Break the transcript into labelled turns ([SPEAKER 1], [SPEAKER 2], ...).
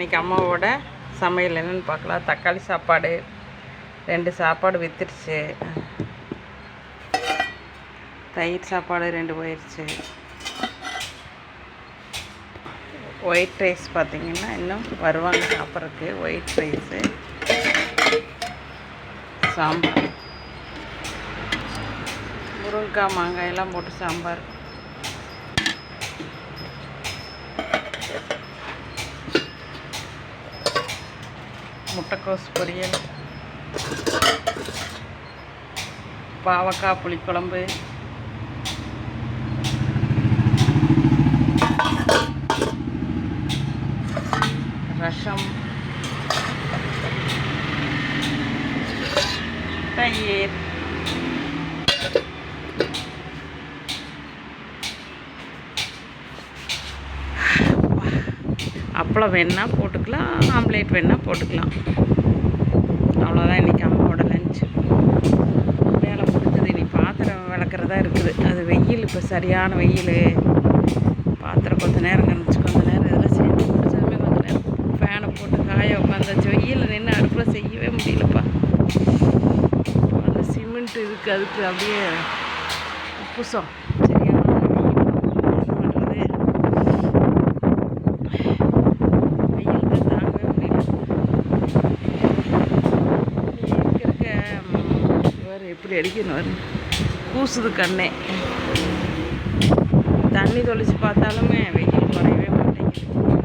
[SPEAKER 1] இன்றைக்கி அம்மாவோட சமையல் என்னென்னு பார்க்கலாம். தக்காளி சாப்பாடு ரெண்டு சாப்பாடு வித்துருச்சு தயிர் சாப்பாடு ரெண்டு போயிடுச்சு ஒயிட் ரைஸ் பார்த்தீங்கன்னா இன்னும் வருவாங்க சாப்பிட்றதுக்கு. White rice sambar. முருங்கைக்காய் மாங்காயெல்லாம் போட்டு சாம்பார். முட்டைக்கோஸ் பொரியல். பாவக்காய் புளிக்குழம்பு. ரசம். தயிர். அப்பளம் வேணால் போட்டுக்கலாம் ஆம்லேட் வேணால் போட்டுக்கலாம். அவ்வளோதான் இன்றைக்கி அம்மாவோட லஞ்சு வேலை முடிஞ்சது. இன்னைக்கு பாத்திரம் விளக்குறதா இருக்குது. அது வெயில் இப்போ சரியான வெயில். பாத்திரம் கொஞ்ச நேரம் கணிச்சு கொஞ்ச நேரம் இதெல்லாம் செஞ்சு முடிச்சாலுமே கொஞ்ச நேரம் ஃபேனை போட்டு காய உட்காந்தாச்சு வெயிலில் நின்று அடுப்பில் செய்யவே முடியலப்பா. அந்த சிமெண்ட் இருக்குது அதுக்கு அப்படியே உப்புசம். பாரு எப்படி அடிக்கணும் வரு கூசுது கண்ணே. தண்ணி தொளிச்சு பார்த்தாலுமே வெயில் குறையவே மாட்டேங்குது.